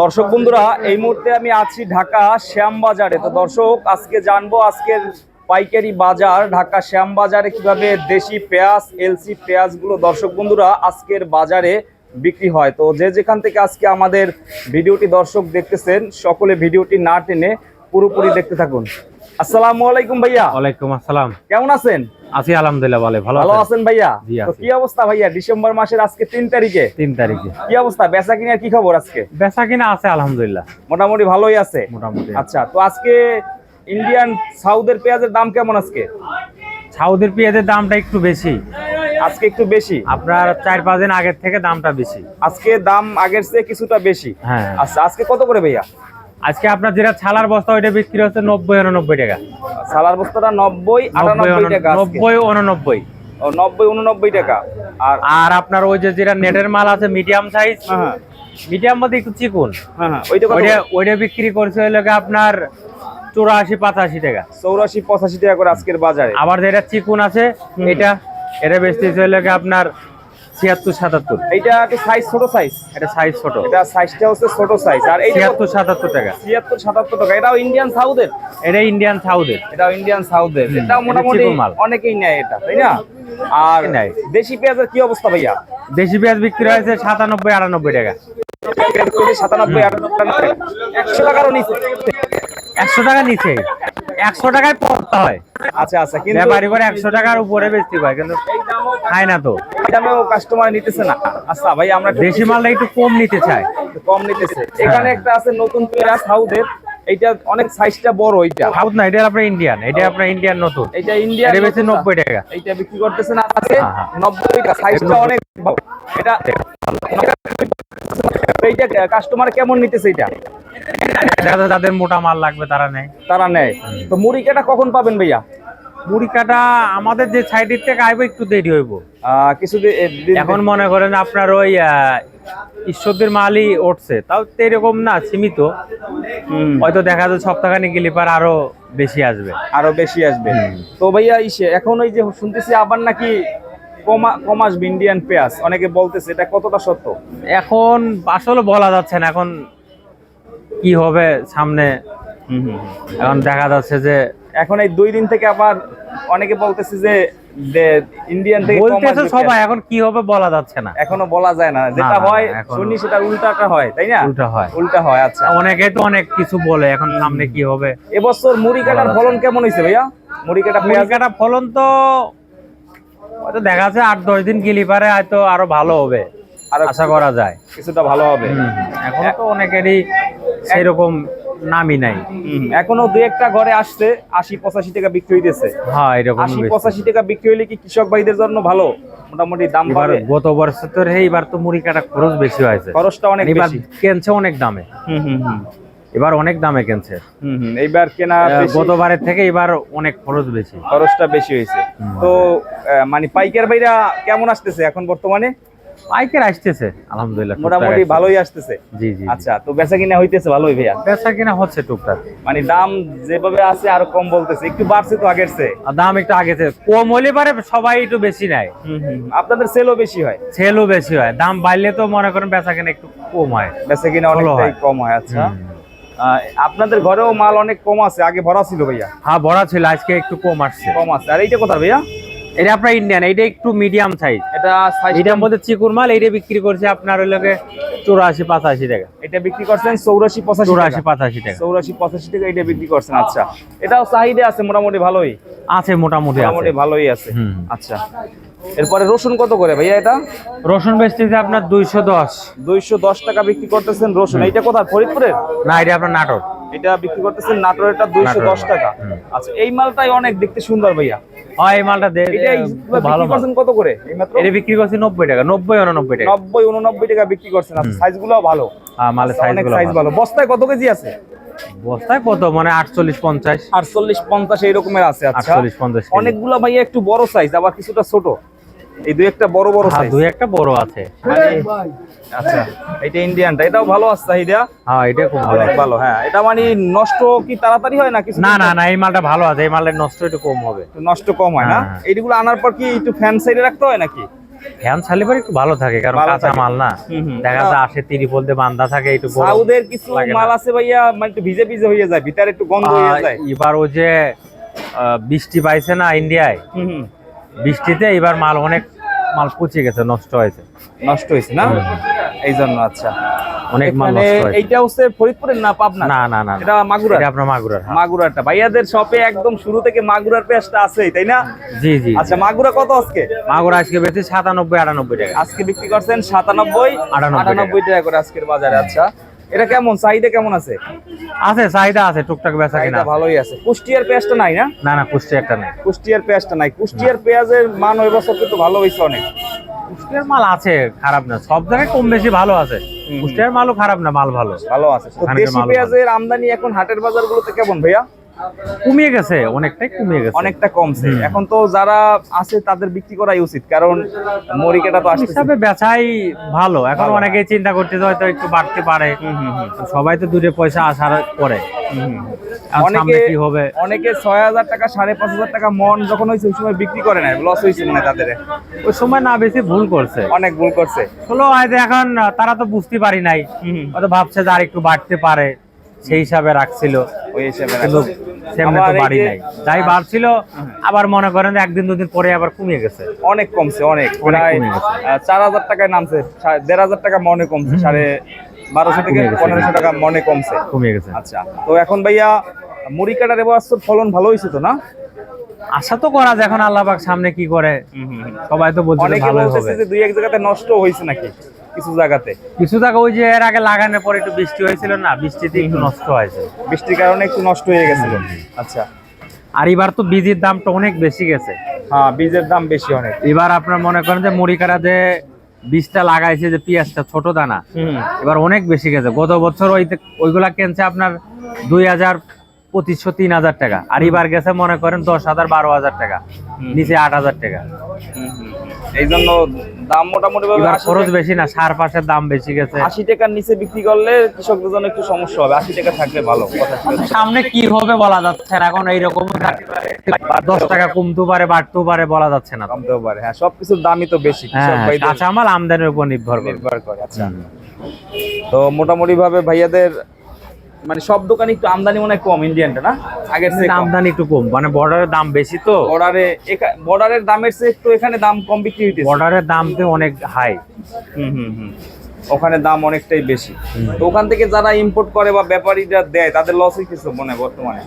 দর্শক বন্ধুরা, এই মুহূর্তে আমি আছি ঢাকা শ্যামবাজারে। তো দর্শক, আজকে জানব আজকের পাইকারি বাজার, ঢাকা শ্যামবাজারে কীভাবে দেশি পেঁয়াজ, এলসি পেঁয়াজগুলো দর্শক বন্ধুরা আজকের বাজারে বিক্রি হয়। তো যে যেখান থেকে আজকে আমাদের ভিডিওটি দর্শক দেখতেছেন, সকলে ভিডিওটি না টেনে পুরোপুরি দেখতে থাকুন। আসসালামু আলাইকুম ভাইয়া। ওয়ালাইকুম আসসালাম। কেমন আছেন? আছি আলহামদুলিল্লাহ ভালো ভালো ভালো আছেন? ভাইয়া? তো কি অবস্থা ভাইয়া? ডিসেম্বর মাসের আজকে তিন তারিখে? তিন তারিখে। কি অবস্থা? বেচা কিনার কি খবর আজকে? বেচা কিনা আছে আলহামদুলিল্লাহ। মোটামুটি ভালোই আছে। মোটামুটি। আচ্ছা তো আজকে ইন্ডিয়ান সাউদের পেঁয়াজের দাম কেমন আজকে? সাউদের পেঁয়াজের দামটা একটু বেশি। আজকে একটু বেশি? আপনার চার পাঁচ দিন আগের থেকে দামটা বেশি। আজকে দাম আগের চেয়ে কিছুটা বেশি। হ্যাঁ। আচ্ছা আজকে কত করে ভাইয়া? আজকে আপনার যেটা ছালার বস্তা ওইটা বিক্রি হচ্ছে নব্বই উননব্বই টাকা। সালার বস্তাটা নব্বই নব্বই আটানব্বই টাকা নব্বই উননব্বই। নব্বই উননব্বই টাকা। আর আর আপনার ওই যে যেটা নেটের মাল আছে মিডিয়াম সাইজ মিডিয়াম মধ্যে একটু চিকুন। হ্যাঁ হ্যাঁ ওইটা বিক্রি করছে হইল আপনার চুরাশি পঁচাশি টাকা। চৌরাশি পঁচাশি টাকা করে আজকের বাজারে। আবার যেটা চিকুন আছে এটা এটা বেচতেছে হইল আপনার ছিয়াত্তর সাতাত্তর। এইটা একটু সাইজ ছোট সাইজ এটা সাইজ ছোট। এটা সাইজটা হচ্ছে ছোট সাইজ আর এইটা ছিয়াত্তর সাতাত্তর টাকা। ছিয়াত্তর সাতাত্তর টাকা। এটাও ইন্ডিয়ান সাউথের এটা ইন্ডিয়ান সাউথের এটাও ইন্ডিয়ান সাউথের এটাও মোটামুটি অনেকেই নেয় এটা তাই না? আর। দেশি পেঁয়াজের কি অবস্থা ভাইয়া? দেশি পেঁয়াজ বিক্রি হয়েছে সাতানব্বই আটানব্বই টাকা। সাতানব্বই আটানব্বই একশো টাকারও নিচে। একশো টাকা নিচে। একশো টাকায় পড়তে হয় আচ্ছা আচ্ছা কিন্তু ব্যাপারি করে একশো টাকার উপরে বেচতে হয় কিন্তু খায় না তো দামেও কাস্টমার নিতেছে না আচ্ছা ভাই আমরা দেশি মালটা একটু কম নিতে চাই কম নিতেছে এখানে একটা আছে নতুন পেঁয়াজ সাউথের এইটা অনেক সাইজটা বড় এইটা সাউথ না এটা আপনার ইন্ডিয়ান এটা আপনার ইন্ডিয়ান নতুন এইটা ইন্ডিয়া এটা বেশি নব্বই টাকা এইটা বিক্রি করতেছেন আছে হ্যাঁ, হ্যাঁ। নব্বই টাকা সাইজটা অনেক বড়। এটা এইটা কাস্টমার কেমন নিতেছে এটা যাদের যাদের মোটা মাল লাগবে তারা নেয়। তারা নেয়। তো মুড়ি কাটা কখন পাবেন ভাইয়া? মুড়ি কাটা আমাদের যে সাইডের থেকে আইবো একটু দেরি হইব। কিছুদিন এখন মনে করেন আপনার ওই ঈশ্বরদের মালই উঠছে। তাও তো এরকম না সীমিত। হয়তো দেখা যায় সপ্তাহখানি গেলে পার আরও বেশি আসবে। আরও বেশি আসবে। তো ভাইয়া ইসে এখন ওই যে শুনতেছি আবার নাকি কমা কম আসবে ইন্ডিয়ান পেঁয়াজ অনেকে বলতেছে এটা কতটা সত্য? এখন আসলে বলা যাচ্ছে না। এখন কি হবে সামনে? এখন দেখা যাচ্ছে যে এখন এই দুই দিন থেকে আবার অনেকে বলতেছে যে ইন্ডিয়ান থেকে বলতেছে সবাই এখন কি হবে বলা যাচ্ছে না। এখনও বলা যায় না। যেটা হয় শুনি সেটা উল্টাটা হয় তাই না? উল্টা হয়। উল্টা হয় আচ্ছা। অনেকে তো অনেক কিছু বলে এখন সামনে কি হবে? এবছর মুড়ি কাটার ফলন কেমন হয়েছে ভাইয়া? মুড়ি কাটা পেঁয়াজ? কাটা ফলন তো হয়তো দেখা যাচ্ছে আট দশ দিন গেলি পারে হয়তো আরও ভালো হবে। আরও আশা করা যায়। কিছুটা ভালো হবে। এখন তো অনেকেরই সেরকম নামই নাই। এখনও দুই একটা ঘরে আসছে আশি পঁচাশি টাকা বিক্রি হইতেছে। হ্যাঁ এরকম আশি পঁচাশি টাকা বিক্রি হইলে কি কৃষক ভাইদের জন্য ভালো? মোটামুটি দাম পাবে। গত বছর তো এইবার তো মুড়ি কাটা খরচ বেশি হয়েছে। খরচটা অনেক বেশি। কেনছে অনেক দামে। হুম হুম হুম। এবার অনেক দামে কেনছে। এইবার কেনা গতবারের থেকে এবার অনেক খরচ বেশি। খরচটা বেশি হয়েছে। তো মানে পাইকার ভাইরা কেমন আসতেছে এখন বর্তমানে? পাইকার আসতেছে আলহামদুলিল্লাহ মোটামুটি ভালোই আসতেছে? জি জি আচ্ছা তো বেচা কিনা হইতেছে ভালোই ভাইয়া? বেচা কিনা হচ্ছে টুকটাক। মানে দাম যেভাবে আছে আরও কম বলতেছে একটু বাড়ছে তো আগের চেয়ে। আর দাম একটু আগে থেকে কম হলে পারে সবাই একটু বেশি নেয়। হুম হুম আপনাদের সেলও বেশি হয়? সেলও বেশি হয়। দাম বাড়লে তো মনে করেন বেচা কিনা একটু কম হয়। বেচা কিনা অনেকটাই কম হয় আচ্ছা। আপনাদের ঘরেও মাল অনেক কম আছে? আগে ভরা ছিল ভাইয়া? হ্যাঁ ভরা ছিল আজকে একটু কম আসছে। কম আছে। আর এইটা কোথা ভাইয়া? এটা আপনার ইন্ডিয়ান এইটা একটু মিডিয়াম সাইজ এটা এটার মধ্যে চিকুর মাল এইটা বিক্রি করছে আপনার ওই লোকে চৌরাশি পাঁচাশি টাকা। এটা বিক্রি করছেন চৌরাশি পঁচাশি চৌরাশি পাঁচাশি টাকা। চৌরাশি পঁচাশি টাকা এটা বিক্রি করছেন আচ্ছা। এটাও চাহিদা আছে মোটামুটি ভালোই? আছে মোটামুটি মোটামুটি ভালোই আছে। আচ্ছা। এরপরে রসুন কত করে ভাইয়া এটা? রসুন বেচতেছে আপনার দুইশো দশ। দুইশো দশ টাকা বিক্রি করতেছেন রসুন। এইটা কোথায়? ফরিদপুরের? না এটা আপনার নাটক এটা বিক্রি করতেছেন নাটোর নাটোরেরটা দুইশো দশ টাকা। আচ্ছা এই মালটাই অনেক দেখতে সুন্দর ভাইয়া। হয় এই মালটা ভালো করছেন কত করে এটা বিক্রি করছি নব্বই টাকা নব্বই উননব্বই টাকা। নব্বই উননব্বই টাকা বিক্রি করছেন। আচ্ছা সাইজগুলো ভালো। হ্যাঁ, মালের আচ্ছা, সাইজ ভালো। বস্তায় কত কেজি আছে? বস্তায় কত? মানে আটচল্লিশ পঞ্চাশ। আটচল্লিশ পঞ্চাশ এই রকমের আছে আচ্ছা। আটচল্লিশ পঞ্চাশ কেজি। অনেকগুলো ভাইয়া একটু বড় সাইজ আবার কিছুটা ছোট। এই দুই একটা বড় বড় হ্যাঁ, সাইজ দুই একটা বড় আছে। আচ্ছা এটা ইন্ডিয়ানটা এটাও ভালো আছে চাহিদা? হ্যাঁ এটা খুব ভালো। ভালো হ্যাঁ। এটা মানে নষ্ট কি তাড়াতাড়ি হয় না কিছু না না না এই মালটা ভালো আছে এই মালের নষ্ট একটু কম হবে। নষ্ট কম হয় না? হ্যাঁ। এইগুলো আনার পর কি একটু ফ্যান সাইডে রাখতে হয় নাকি? ফ্যান ছাড়লে পরে একটু ভালো থাকে কারণ কাঁচা মাল না। দেখা যায় আসে তিরিপল দিয়ে বান্ধা থাকে একটু সাউদের কিছু মাল আছে ভাইয়া মানে একটু ভিজে ভিজে হয়ে যায় ভিতরে একটু গন্ধ হয়ে যায়। এবার ওই যে আহ, বৃষ্টি পাইছে না ইন্ডিয়ায় হুম, হুম। বৃষ্টিতে এবার মাল অনেক মাল পচে গেছে নষ্ট হয়েছে। নষ্ট হয়েছে না? এই জন্য আচ্ছা। অনেক মাল নষ্ট হয়েছে। এইটা হচ্ছে ফরিদপুরের না পাবনা? না না না এটা মাগুরা এটা আপনার মাগুরার হাট। মাগুরাটা ভাইয়াদের শপে একদম শুরু থেকে মাগুরার পেঁয়াজটা আছেই তাই না? জি জি। আচ্ছা মাগুরা কত আজকে? মাগুরা আজকে বেশি সাতানব্বই আটানব্বই টাকা। আজকে বিক্রি করছেন সাতানব্বই আটানব্বই আটানব্বই টাকা করে আজকের বাজারে আচ্ছা। এটা কেমন? চাহিদা কেমন আছে? আছে চাহিদা আছে টুকটাক বেচা কিনা ভালোই আছে। কুষ্টিয়ার পেঁয়াজটা নাই না? না না কুষ্টি একটা নেই। কুষ্টিয়ার পেঁয়াজটা নাই। কুষ্টিয়ার পেঁয়াজের মান ওই বছর কিন্তু ভালো হয়েছে অনেক। কুষ্টিয়ার মাল আছে খারাপ না। সব জায়গায় কম বেশি ভালো আছে। কুষ্টিয়ার মালও খারাপ না মাল ভালো। ভালো আছে। দেশি পেঁয়াজের আমদানি এখন হাটের বাজারগুলোতে কেমন ভাইয়া? কমিয়ে গেছে অনেকটাই কমিয়ে গেছে। অনেকটা কমছে। এখন তো যারা আছে তাদের বিক্রি করাই উচিত কারণ মরিকাটা তো আসছে হিসাবে বেচাই ভালো। এখন অনেকেই চিন্তা করতেছে হয়তো একটু বাড়তে পারে। সবাই তো দূরে পয়সা আসার পরে। অনেকে কি হবে? অনেকে ছয় হাজার টাকা সাড়ে পাঁচ হাজার টাকা মন যখন হয়েছে ওই সময় বিক্রি করে না লস হয়েছে মানে তাদের। ওই সময় না বেশি ভুল করছে। অনেক ভুল করছে। হলো হয়তো এখন তারা তো বুঝতে পারি নাই। হয়তো ভাবছে যে আর একটু বাড়তে পারে। সেই হিসাবে রাখছিল। ওই হিসেবে কিন্তু তো বাড়ি নাই। যাই বাড়ছিল আবার মনে করেন একদিন দুদিন পরে আবার কমিয়ে গেছে। অনেক কমছে অনেক। প্রায় চার হাজার টাকায় নামছে দেড় হাজার টাকা মনে কমছে সাড়ে বারোশো থেকে পনেরোশো টাকা মনে কমছে। কমিয়ে গেছে। আচ্ছা তো এখন ভাইয়া মুড়ি কাটার এবছর ফলন ভালো হয়েছে তো না? আশা তো করা যায় এখন আল্লাহ পাক সামনে কি করে? সবাই তো বলছে হবে। দুই এক জায়গাতে নষ্ট হয়েছে নাকি? কিছু জায়গাতে। কিছু জায়গা ওই যে এর আগে লাগানোর পরে একটু বৃষ্টি হয়েছিল না বৃষ্টিতে একটু নষ্ট হয়েছে বৃষ্টির কারণে একটু নষ্ট হয়ে গেছিল। আচ্ছা। আর এবার তো বীজের দামটা অনেক বেশি গেছে। হ্যাঁ বীজের দাম বেশি অনেক। এবার আপনার মনে করেন যে মুড়িকাটা যে বীজটা লাগাইছে যে পেঁয়াজটা ছোট দানা হুম। এবার অনেক বেশি গেছে। গত বছর ওই ওইগুলা কিনছে আপনার দুই হাজার পঁচিশশো তিন হাজার টাকা। আর এবার গেছে মনে করেন দশ হাজার বারো হাজার টাকা। নিচে আট হাজার টাকা। এই জন্য দাম মোটামুটি খরচ বেশি না সার পাশের দাম বেশি গেছে। আশি টাকার নিচে বিক্রি করলে কৃষকদের জন্য একটু সমস্যা হবে। আশি টাকা থাকলে ভালো সামনে কি হবে বলা যাচ্ছে না এখন এইরকম দশ টাকা কমতেও পারে বাড়তেও পারে বলা যাচ্ছে না কমতেও পারে হ্যাঁ সবকিছুর দামই তো বেশি কৃষক হ্যাঁ আমদানির উপর নির্ভর করে। নির্ভর করে আচ্ছা। তো মোটামুটি ভাবে ভাইয়াদের মানে সব দোকানে একটু আমদানি মনে হয় কম ইন্ডিয়ানটা না? আগের কম। আমদানি একটু কম মানে বর্ডারের দাম বেশি তো। বর্ডারে বর্ডারের দামের চেয়ে একটু এখানে দাম কম বিক্রি হইতেছে। বর্ডারের দাম তো অনেক হাই হুম হুম হুম। ওখানে দাম অনেকটাই বেশি। তো ওখান থেকে যারা ইম্পোর্ট করে বা ব্যাপারীরা দেয় তাদের লস হইতেছে মনে বর্তমানে?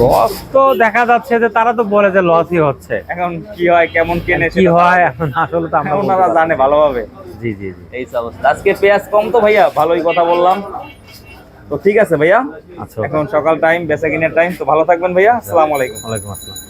লস তো দেখা যাচ্ছে যে তারা তো বলে যে লসই হচ্ছে। এখন কি হয় কেমন কেনে কি হয় এখন আসলে তো আমরা ওনারা জানে ভালোভাবে। জি জি জি। এই অবস্থা। আজকে পেঁয়াজ কম তো ভাইয়া ভালোই কথা বললাম। তো ঠিক আছে ভাইয়া। আচ্ছা। এখন সকাল টাইম বেচা কিনার টাইম তো ভালো থাকবেন ভাইয়া। আসসালামু আলাইকুম। ওয়ালাইকুম আসসালাম।